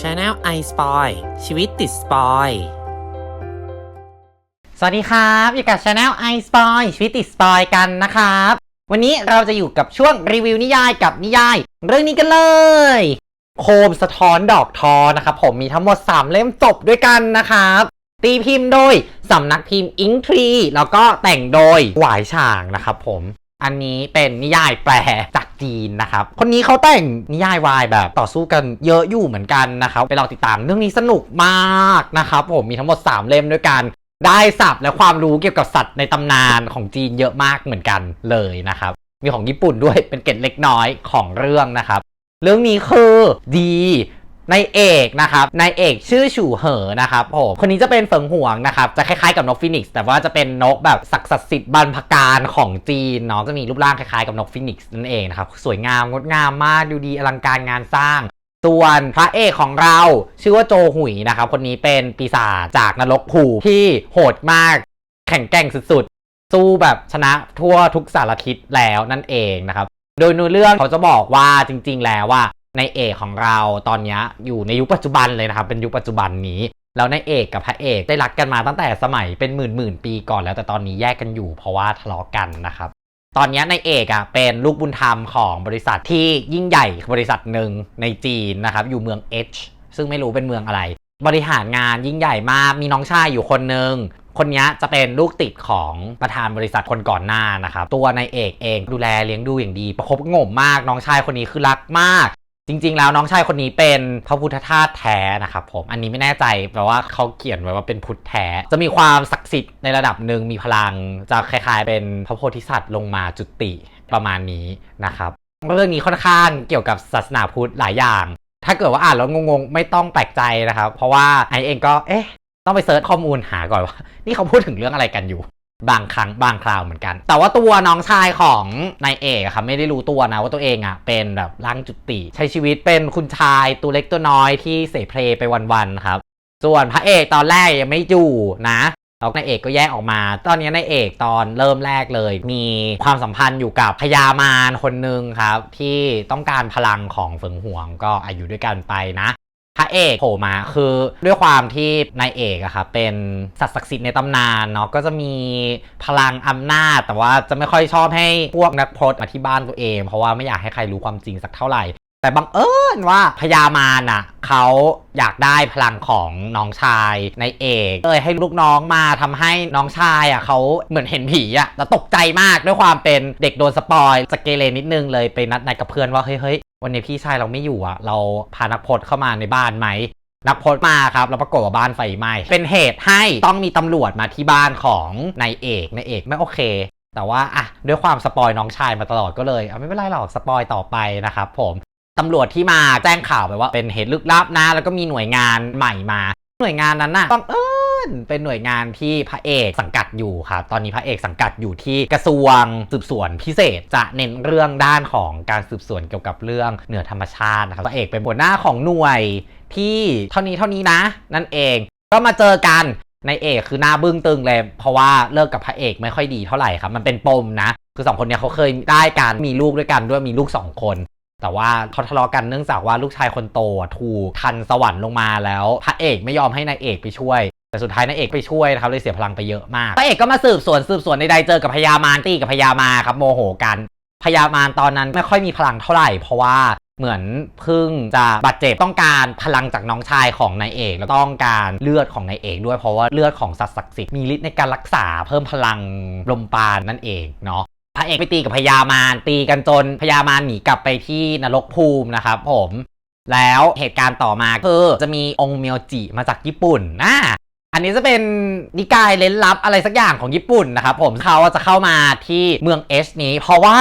Channel i Spoil ชีวิตติดสปอยสวัสดีครับอยู่กับ Channel i Spoil ชีวิตติดสปอยกันนะครับ วันนี้เราจะอยู่กับช่วงรีวิวนิยายกับนิยาย เรื่องนี้กันเลย โคมสะท้อนดอกทอนะครับ ผมมีทั้งหมด 3 เล่มจบด้วยกันนะครับ ตีพิมพ์โดยสำนักพิมพ์อิงทรีแล้วก็แต่งโดยหวายฉางนะครับผม อันนี้เป็นนิยายแปลจากจีนนะครับ คนนี้เขาแต่งนิยายวายแบบต่อสู้กันเยอะอยู่เหมือนกันนะครับ ไปลองติดตามเรื่องนี้สนุกมากนะครับ ผมมีทั้งหมด 3 เล่มด้วยกัน ได้ศัพท์และความรู้เกี่ยวกับสัตว์ในตำนานของจีนเยอะมากเหมือนกันเลยนะครับ มีของญี่ปุ่นด้วยเป็นเกร็ดเล็กน้อยของเรื่องนะครับ เรื่องนี้คือดี ในเอกนะครับนายเอกชื่อฉู่เหอนะครับผมคนนี้จะเป็นเฟิงห่วงนะครับจะคล้ายๆกับนกฟินิกซ์แต่ว่าจะเป็นนกแบบศักดิ์สิทธิ์บรรพการของจีนเนาะจะมีรูปร่างคล้ายๆกับนกฟินิกซ์นั่นเองนะครับสวยงามงดงามมากดูดีอลังการงานสร้างส่วนพระเอกของเราชื่อว่าโจหุยนะครับคนนี้เป็นปีศาจจากนรกภูที่โหดมากแข็งแกร่งสุดๆ สู้แบบชนะทั่วทุกสารทิศแล้วนั่นเองนะครับ โดยในเรื่องเขาจะบอกว่าจริง ๆ แล้วว่า ในเอกของเราตอนนี้อยู่ในยุคปัจจุบันเลยนะครับเป็นยุคปัจจุบันนี้แล้วในเอกกับพระเอกได้รักกันมาตั้งแต่สมัยเป็นหมื่นหมื่นปีก่อนแล้วแต่ตอนนี้แยกกันอยู่เพราะว่าทะเลาะกันนะครับ ตอนนี้ในเอกอะเป็นลูกบุญธรรมของบริษัทที่ยิ่งใหญ่บริษัทหนึ่งในจีนนะครับอยู่เมือง H ซึ่งไม่รู้เป็นเมืองอะไร บริหารงานยิ่งใหญ่มากมีน้องชายอยู่คนหนึ่งคนนี้จะเป็นลูกติดของประธานบริษัทคนก่อนหน้านะครับตัวนายเอกเองดูแลเลี้ยงดูอย่างดีประคบประหงมมากน้องชายคนนี้คือรักมาก จริง ๆ แล้วน้องชายคนนี้เป็นพระพุทธทาสแท้นะครับผมอันนี้ไม่แน่ใจแปลว่าเขาเขียนไว้ว่าเป็นพุทธแท้ จะมีความศักดิ์สิทธิ์ในระดับหนึ่งมีพลังจะคล้ายๆ เป็นพระโพธิสัตว์ลงมาจุติประมาณนี้นะครับเรื่องนี้ค่อนข้างเกี่ยวกับศาสนาพุทธหลายอย่าง ถ้าเกิดว่าอ่านแล้วงงๆ ไม่ต้องแปลกใจนะครับ เพราะว่าไอเองก็เอ๊ะต้องไปเซิร์ชข้อมูลหาก่อนว่า นี่เขาพูดถึงเรื่องอะไรกันอยู่ บางครั้งบางคราวเหมือนกัน แต่ว่าตัวน้องชายของนายเอกครับไม่ได้รู้ตัวนะว่าตัวเองอะเป็นแบบร่างจุติใช้ชีวิตเป็นคุณชายตัวเล็กตัวน้อยที่เสเพลไปวันๆครับ ส่วนพระเอกตอนแรกยังไม่อยู่นะแล้วนายเอกก็แยกออกมา ตอนนี้นายเอกตอนเริ่มแรกเลย มีความสัมพันธ์อยู่กับพญามารคนหนึ่งครับ ที่ต้องการพลังของเฟิงหวงก็อายุด้วยกันไปนะ พระเอกโผล่มาคือด้วยความที่นายเอกอะครับเป็นสัตว์ศักดิ์สิทธิ์ในตำนานเนาะก็จะมีพลังอำนาจ แต่ว่าจะไม่ค่อยชอบให้พวกนักพรตมาที่บ้านตัวเอง เพราะว่าไม่อยากให้ใครรู้ความจริงสักเท่าไหร่ แต่บังเอิญว่าพญามารน่ะเขาอยากได้พลังของน้องชายในเอกเลยให้ลูกน้องมาทำให้น้องชายอะเขาเหมือนเห็นผีอะแล้วตกใจมากด้วยความเป็นเด็กโดนสปอยสเกเรนิดนึงเลยไปนัดนายกับเพื่อนว่าเฮ้ย วันนี้พี่ชายเราไม่อยู่อะเราพานักพจน์เข้ามาในบ้านไหม นักพจน์มาครับ แล้วปรากฏว่าบ้านไฟไหม้ เป็นเหตุให้ต้องมีตำรวจมาที่บ้านของนายเอกนายเอกไม่โอเค แต่ว่าอะด้วยความสปอยน้องชายมาตลอดก็เลยเอาไม่เป็นไรหรอกสปอยต่อไปนะครับผมตำรวจที่มาแจ้งข่าวไปว่าเป็นเหตุลึกลับนะ แล้วก็มีหน่วยงานใหม่มา หน่วยงานนั้นน่ะต้องเอิ ญเป็นหน่วยงานที่พระเอกสังกัดอยู่ครับตอนนี้พระเอกสังกัดอยู่ที่กระทรวงสืบสวนพิเศษ จะเน้นเรื่องด้านของการสืบสวนเกี่ยวกับเรื่องเหนือธรรมชาตินะครับพระเอกเป็นหัวหน้าของหน่วยที่เท่านี้เท่านี้นะ นั่นเอง ก็มาเจอกันในเอกคือหน้าบึ้งตึงเลย เพราะว่าเลิกกับพระเอกไม่ค่อยดีเท่าไหร่ครับมันเป็นปมนะ คือสองคนเนี้ยเขาเคยได้กันมีลูกด้วยกันด้วยมีลูกสองคนแต่ว่าเขาทะเลาะกันเนื่องจากว่าลูกชายคนโตถูกทันสวรรค์ลงมาแล้ว พระเอกไม่ยอมให้นายเอกไปช่วย แต่สุดท้ายนายเอกไปช่วยนะครับเลยเสียพลังไปเยอะมากพระเอกก็มาสืบสวนสืบสวนใดๆเจอกับพญามารตีกับพญามาครับโมโหกันพญามารตอนนั้นไม่ค่อยมีพลังเท่าไหร่ เพราะว่าเหมือนพึ่งจะบาดเจ็บต้องการพลังจากน้องชายของนายเอกแล้วต้องการเลือดของนายเอกด้วยเพราะว่าเลือดของสัตว์ศักดิ์สิทธิ์มีฤทธิ์ในการรักษาเพิ่มพลังลมปราณนั่นเองเนาะพระเอกไปตีกับพญามารตีกันจนพญามารหนีกลับไปที่นรกภูมินะครับผม แล้วเหตุการณ์ต่อมาคือจะมีองค์เมียวจิมาจากญี่ปุ่นนะ อันนี้จะเป็นนิกายเล้นลับอะไรสักอย่างของญี่ปุ่นนะครับผมเขาจะเข้ามาที่เมืองเอชนี้ เพราะว่า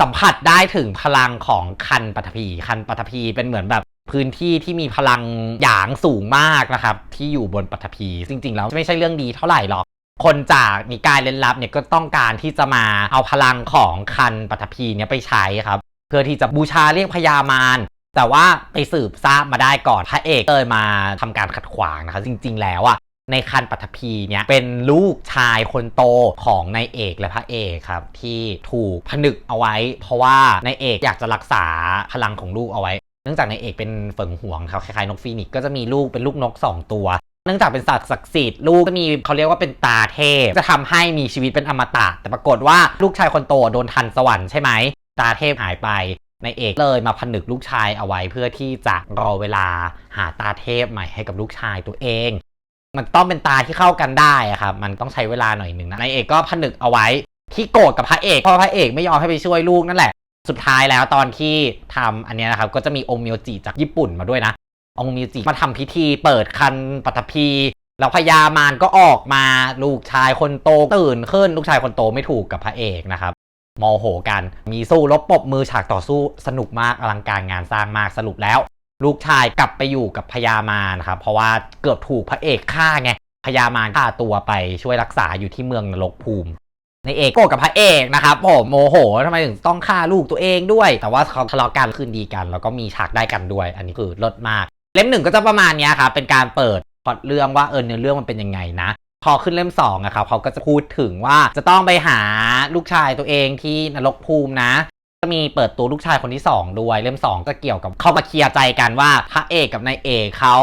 สัมผัสได้ถึงพลังของคันปัทภีคันปัทภีเป็นเหมือนแบบพื้นที่ที่มีพลังหยางสูงมากนะครับ ที่อยู่บนปัทภีจริง ๆ แล้วไม่ใช่เรื่องดีเท่าไหร่หรอก คนจากนิกายเล่นลับเนี่ยก็ต้องการที่จะมาเอาพลังของคันปัทภีเนี่ยไปใช้ครับ เพื่อที่จะบูชาเรียกพญามารแต่ว่าไปสืบทราบมาได้ก่อนพระเอกเลยมาทำการขัดขวางนะครับจริง ๆ แล้วอะ ในคันปัทภีเนี่ยเป็นลูกชายคนโตของนายเอกและพระเอกครับ ที่ถูกผนึกเอาไว้ เพราะว่านายเอกอยากจะรักษาพลังของลูกเอาไว้ เนื่องจากนายเอกเป็นเฟิงห่วงครับคล้ายๆนกฟีนิกก็จะมีลูกเป็นลูกนกสองตัว เนื่องจากเป็นสัตว์ศักดิ์สิทธิ์ลูกก็มีเขาเรียกว่าเป็นตาเทพ จะทำให้มีชีวิตเป็นอมตะ แต่ปรากฏว่าลูกชายคนโตโดนทันสวรรค์ใช่ไหมตาเทพหายไปนายเอกเลยมาผนึกลูกชายเอาไว้เพื่อที่จะรอเวลาหาตาเทพใหม่ให้กับลูกชายตัวเอง มันต้องเป็นตาที่เข้ากันได้อะครับ มันต้องใช้เวลาหน่อยหนึ่งนะนายเอกก็ผนึกเอาไว้ ที่โกรธกับพระเอกเพราะพระเอกไม่ยอมให้ไปช่วยลูกนั่นแหละ สุดท้ายแล้วตอนที่ทำอันนี้นะครับ ก็จะมีองค์มียวจิจากญี่ปุ่นมาด้วยนะ องค์มียวจิมาทำพิธีเปิดคันปัตภีแล้วพญามารก็ออกมาลูกชายคนโตตื่นขึ้นลูกชายคนโตไม่ถูกกับพระเอกนะครับมโหกัน มีสู้รบปรบมือฉากต่อสู้สนุกมากอลังการงานสร้างมากสรุปแล้ว ลูกชายกลับไปอยู่กับพญามารครับเพราะว่าเกือบถูกพระเอกฆ่าไงพญามารฆ่าตัวไปช่วยรักษาอยู่ที่เมืองนรกภูมิในเอกโกรธกับพระเอกนะครับผมโมโหทำไมถึงต้องฆ่าลูกตัวเองด้วย แต่ว่าเขาทะเลาะกันคืนดีกัน แล้วก็มีฉากได้กันด้วย อันนี้คือลิศมาก เล่มหนึ่งก็จะประมาณนี้ครับเป็นการเปิดพอตเรื่องว่าเออเนื้อเรื่องมันเป็นยังไงนะพอขึ้นเล่ม2องะครับเขาก็จะพูดถึงว่าจะต้องไปหาลูกชายตัวเองที่นรกภูมินะ จะมีเปิดตัวลูกชายคนที่ 2 ด้วยเล่ม2ก็เกี่ยวกับเขามาเคลียร์ใจกันว่าพระเอกกับนายเอกเขา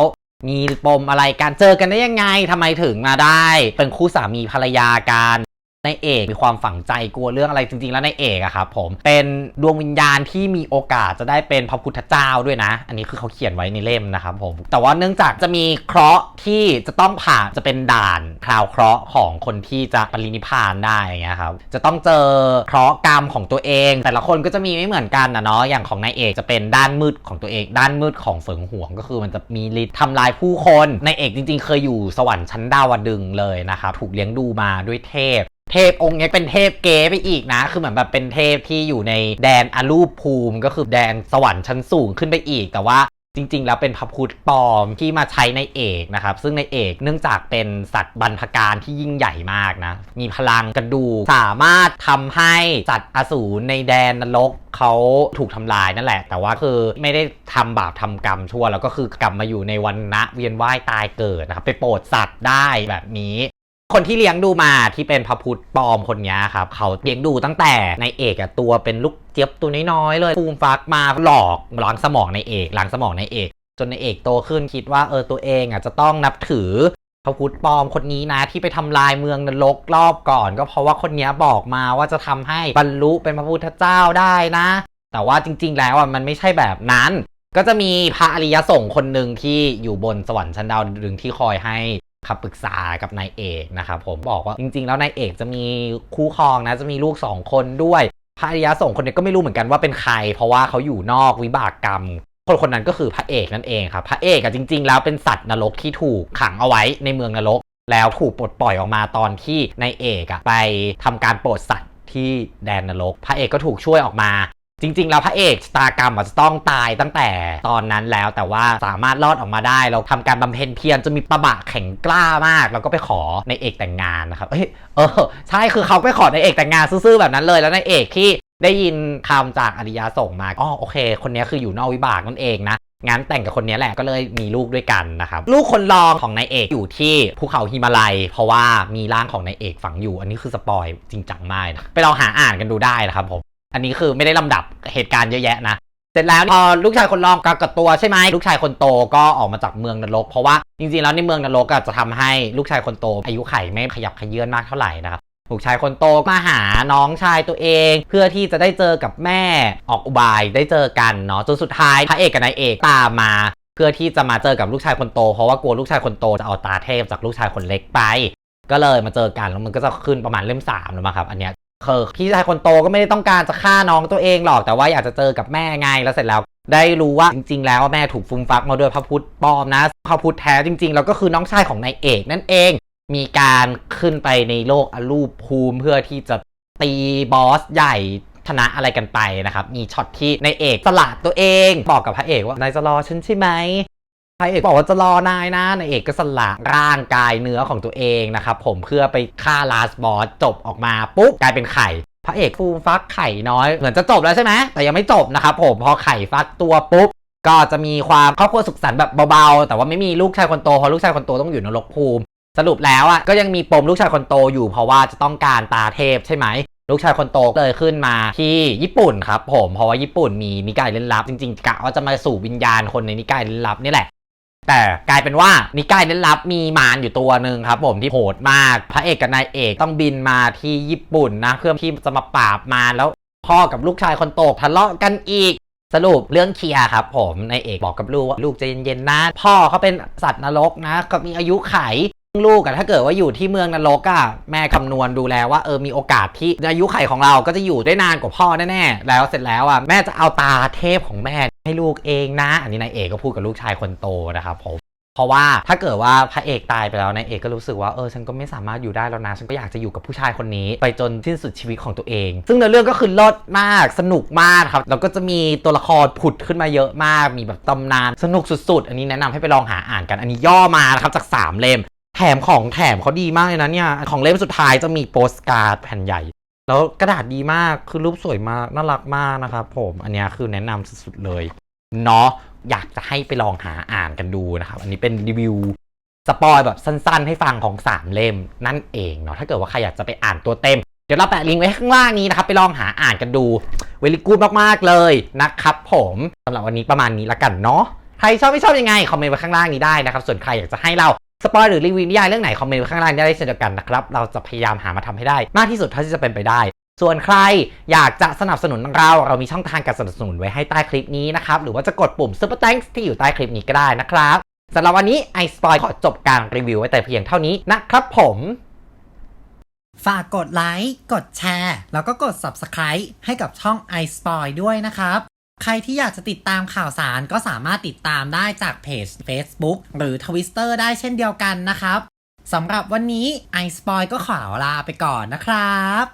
มีปมอะไรกันเจอกันได้ยังไงทำไมถึงมาได้ เป็นคู่สามีภรรยากัน นายเอกมีความฝังใจกลัวเรื่องอะไรจริง ๆ แล้วนายเอกอะครับผมเป็นดวงวิญญาณที่มีโอกาสจะได้เป็นพระพุทธเจ้าด้วยนะ อันนี้คือเขาเขียนไว้ในเล่มนะครับผมแต่ว่าเนื่องจากจะมีเคราะห์ที่จะต้องผ่านจะเป็นด่านคราวเคราะห์ของคนที่จะปรินิพานได้อย่างเงี้ยครับจะต้องเจอเคราะห์กรรมของตัวเอง แต่ละคนก็จะมีไม่เหมือนกันนะเนาะอย่างของนายเอกจะเป็นด้านมืดของตัวเอง ด้านมืดของเฟิงหวงก็คือมันจะมีฤทธิ์ทำลายผู้คนนายเอกจริง ๆ เคยอยู่สวรรค์ชั้นดาวดึงเลยนะครับถูกเลี้ยงดูมาด้วยเทพ เทพองค์นี้เป็นเทพเก๋ไปอีกนะ คือเหมือนแบบเป็นเทพที่อยู่ในแดนอรูปภูมิ ก็คือแดนสวรรค์ชั้นสูงขึ้นไปอีก แต่ว่าจริง ๆ แล้วเป็นพระพุทธปลอมที่มาใช้ในเอกนะครับ ซึ่งในเอกเนื่องจากเป็นสัตว์บรรพการที่ยิ่งใหญ่มากนะ มีพลังกระดูกสามารถทำให้สัตว์อสูรในแดนนรกเขาถูกทำลายนั่นแหละ แต่ว่าคือไม่ได้ทำบาปทำกรรมชั่ว แล้วก็คือกลับมาอยู่ในวันนะเวียนว่ายตายเกิดนะครับ ไปโปรดสัตว์ได้แบบนี้ คนที่เลี้ยงดูมาที่เป็นพระพุทธปลอมคนนี้ครับเขาเลี้ยงดูตั้งแต่ในเอกอะตัวเป็นลูกเจี๊ยบตัวน้อยๆเลยฟูมฟักมาหลอกล้างสมองในเอกล้างสมองในเอก จนในเอกโตขึ้นคิดว่าเออตัวเองอะจะต้องนับถือพระพุทธปลอมคนนี้นะที่ไปทำลายเมืองนรกรอบก่อน ก็เพราะว่าคนนี้บอกมาว่าจะทำให้บรรลุเป็นพระพุทธเจ้าได้นะ แต่ว่าจริง ๆ แล้วอะมันไม่ใช่แบบนั้น ก็จะมีพระอริยสงฆ์คนหนึ่งที่อยู่บนสวรรค์ชั้นดาวดึงที่คอยให้ คำปรึกษากับนายเอกนะครับผมบอกว่าจริง ๆ แล้วนายเอกจะมีคู่ครองนะจะมีลูกสองคนด้วยพระอริยสงฆ์คนนี้ก็ไม่รู้เหมือนกันว่าเป็นใคร เพราะว่าเขาอยู่นอกวิบากกรรม คนคนนั้นก็คือพระเอกนั่นเองครับพระเอกอะจริง ๆ แล้วเป็นสัตว์นรกที่ถูกขังเอาไว้ในเมืองนรก แล้วถูกปลดปล่อยออกมาตอนที่นายเอกอะไปทำการโปรดสัตว์ที่แดนนรก พระเอกก็ถูกช่วยออกมา จริงๆ แล้วพระเอกชะตากรรมอาจจะต้องตายตั้งแต่ตอนนั้นแล้วแต่ว่าสามารถรอดออกมาได้เราทำการบำเพ็ญเพียรจะมีประบะแข็งกล้ามาก แล้วก็ไปขอในเอกแต่งงานนะครับเอ้ยเออใช่คือเขาไปขอในเอกแต่งงานซื่อๆแบบนั้นเลยแล้วในเอกที่ได้ยินคำจากอริยาส่งมาอ๋อโอเค คนนี้คืออยู่นอกวิบากนั่นเองนะงั้นแต่งกับคนนี้แหละก็เลยมีลูกด้วยกันนะครับ ลูกคนรองของนายเอกอยู่ที่ภูเขาฮิมาลัย เพราะว่ามีร่างของนายเอกฝังอยู่ อันนี้คือสปอยจริงจังมากนะไปลองหาอ่านกันดูได้นะครับผม อันนี้คือไม่ได้ลำดับเหตุการณ์เยอะแยะนะ เสร็จแล้วพอลูกชายคนรองกลับกับตัวใช่ไหมลูกชายคนโตก็ออกมาจากเมืองนรก เพราะว่าจริงๆแล้วในเมืองนรกอะจะทำให้ลูกชายคนโต อายุไขไม่ขยับขยื่นมากเท่าไหร่นะครับลูกชายคนโตมาหาน้องชายตัวเอง เพื่อที่จะได้เจอกับแม่ออกอุบายได้เจอกันเนาะจนสุดท้ายพระเอกกับนายเอกตามมา เพื่อที่จะมาเจอกับลูกชายคนโต เพราะว่ากลัวลูกชายคนโตจะเอาตาเทพจากลูกชายคนเล็กไป ก็เลยมาเจอกันแล้วมันก็จะขึ้นประมาณเล่มสามแล้วมั้งครับอันเนี้ย คือพี่ชายคนโตก็ไม่ได้ต้องการจะฆ่าน้องตัวเองหรอกแต่ว่าอยากจะเจอกับแม่ไงแล้วเสร็จแล้ว ได้รู้ว่าจริง ๆ แล้วแม่ถูกฟุมฟักมาด้วยพระพุทธปลอมนะพระพุทธแท้จริง ๆ แล้วก็คือน้องชายของนายเอกนั่นเอง มีการขึ้นไปในโลกอรูปภูมิเพื่อที่จะตีบอสใหญ่ชนะอะไรกันไปนะครับ มีช็อตที่นายเอกสละตัวเอง บอกกับพระเอกว่านายจะรอฉันใช่ไหม พระเอกบอกว่าจะรอนายนะนายเอกก็สละร่างกายเนื้อของตัวเองนะครับผมเพื่อไปฆ่าลาสบอสจบออกมาปุ๊บกลายเป็นไข่ พระเอกฟูมฟักไข่น้อย เหมือนจะจบแล้วใช่ไหมแต่ยังไม่จบนะครับผมพอไข่ฟักตัวปุ๊บก็จะมีความครอบครัวสุขสันต์แบบเบาๆ แต่ว่าไม่มีลูกชายคนโตเพราะลูกชายคนโตต้องอยู่นรกภูมิ สรุปแล้วอะก็ยังมีปมลูกชายคนโตอยู่เพราะว่าจะต้องการตาเทพใช่ไหมลูกชายคนโตเลยขึ้นมาที่ญี่ปุ่นครับผมเพราะว่าญี่ปุ่นมีนิกายล่นลับ จริงๆกะว่าจะมาสู่วิญญาณคนในนิกายล่นลับนี่แหละ แต่กลายเป็นว่านิกายนั้นลับมีมารอยู่ตัวหนึ่งครับผมที่โหดมาก พระเอกกับนายเอกต้องบินมาที่ญี่ปุ่นนะเพื่อที่จะมาปราบมารแล้วพ่อกับลูกชายคนโตทะเลาะกันอีกสรุปเรื่องเคลียร์ครับผมนายเอกบอกกับลูกว่าลูกใจเย็นๆนะ พ่อเขาเป็นสัตว์นรกนะก็มีอายุไข ลูกอะถ้าเกิดว่าอยู่ที่เมืองนรกอะแม่คำนวณดูแล้วว่าเออมีโอกาสที่อายุไขของเราก็จะอยู่ได้นานกว่าพ่อแน่ๆแล้วเสร็จแล้วอะแม่จะเอาตาเทพของแม่ให้ลูกเองนะ อันนี้นายเอกก็พูดกับลูกชายคนโตนะครับผมเพราะว่าถ้าเกิดว่าพระเอกตายไปแล้วนายเอกก็รู้สึกว่าเออฉันก็ไม่สามารถอยู่ได้แล้วนะฉันก็อยากจะอยู่กับผู้ชายคนนี้ ไปจนสิ้นสุดชีวิตของตัวเอง ซึ่งในเรื่องก็คือเลิศมากสนุกมากครับแล้วก็จะมีตัวละครผุดขึ้นมาเยอะมาก มีแบบตำนานสนุกสุดๆ อันนี้แนะนำให้ไปลองหาอ่านกันอันนี้ย่อมานะครับจาก 3 เล่ม แถมของแถมเขาดีมากเลยนะเนี่ย ของเล่มสุดท้ายจะมีโปสการ์ดแผ่นใหญ่ แล้วกระดาษดีมากคือรูปสวยมากน่ารักมากนะครับผมอันนี้คือแนะนำสุดๆเลยเนาะอยากจะให้ไปลองหาอ่านกันดูนะครับ อันนี้เป็นรีวิวสปอยแบบสั้นๆ ให้ฟังของ 3 เล่มนั่นเองเนาะถ้าเกิดว่าใครอยากจะไปอ่านตัวเต็ม เดี๋ยวเราแปะลิงก์ไว้ข้างล่างนี้นะครับ ไปลองหาอ่านกันดูเวลิกูดมากๆเลยนะครับผมสำหรับวันนี้ประมาณนี้ละกันเนาะใครชอบไม่ชอบยังไง คอมเมนต์ไว้ข้างล่างนี้ได้นะครับ ส่วนใครอยากจะให้เรา สปอยหรือรีวิวนิยายเรื่องไหนคอมเมนต์ไว้ข้างล่างได้เช่นเดียวกันนะครับ เราจะพยายามหามาทำให้ได้ มากที่สุดเท่าที่จะเป็นไปได้ ส่วนใครอยากจะสนับสนุนเรา เรามีช่องทางการสนับสนุนไว้ให้ใต้คลิปนี้นะครับ หรือว่าจะกดปุ่ม Super Thanks ที่อยู่ใต้คลิปนี้ก็ได้นะครับสำหรับวันนี้ i s p o i ขอจบการรีวิวไว้แต่เพียงเท่านี้นะครับผมฝากกดไลค์ กดแชร์ แล้วก็กด Subscribe ให้กับช่อง iSpoil ด้วยนะครับ ใครที่อยากจะติดตามข่าวสารก็สามารถติดตามได้จากเพจ Facebook หรือ Twitter ได้เช่นเดียวกันนะครับสำหรับวันนี้ iSpoil ก็ขอลาไปก่อนนะครับ